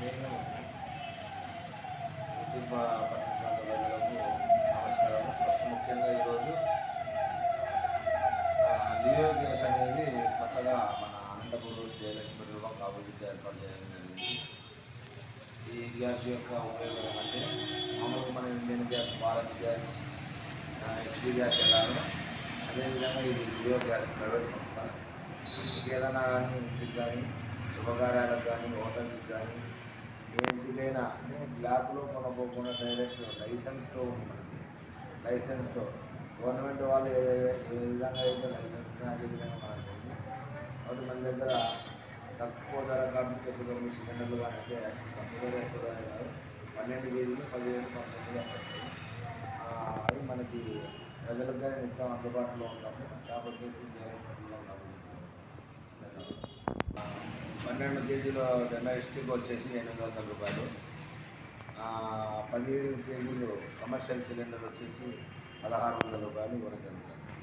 నేను ఉద్యమ పట్టణ ప్రాంత ప్రజలకు ముఖ్యంగా ఈరోజు లియో గ్యాస్ అనేది కొత్తగా మన అనంతపురం జయలక్ష్మి రూపం కాబోలికి ఈ గ్యాస్ యొక్క ఉపయోగం ఏంటంటే మామూలుగా మన Indian gas Bharat gas HP gas ఎలాగో అదేవిధంగా ఇది లియో గ్యాస్ ప్రైవేట్ సంస్థ ఏదైనా కానీ ఇంటికి కానీ శుభకార్యాలకు కానీ హోటల్స్కి కానీ ఏంటి లేనా అంటే బ్లాక్లో కొనబోకుండా డైరెక్ట్ లైసెన్స్తో ఉంది లైసెన్స్తో. గవర్నమెంట్ వాళ్ళు ఏ ఏ విధంగా అయితే లైసెన్స్ అదే విధంగా మారుతుంది కాబట్టి మన దగ్గర తక్కువ ధర కాబట్టి ఎక్కువ సిలిండర్లు కానీ తక్కువ ధర ఎక్కువ ధర కాదు. పన్నెండు కేజీలు పదిహేను పంతొమ్మిది వస్తుంది అవి మనకి ప్రజలకు కానీ నిత్యం అందుబాటులో ఉంటాము షాప్ వచ్చేసి పన్నెండు కేజీల డొమెస్టిక్ వచ్చేసి ఎనిమిది వందల రూపాయలు. పదిహేడు కేజీలు కమర్షియల్ సిలిండర్ వచ్చేసి పదహారు వందల రూపాయలు ఇవ్వడం జరుగుతుంది.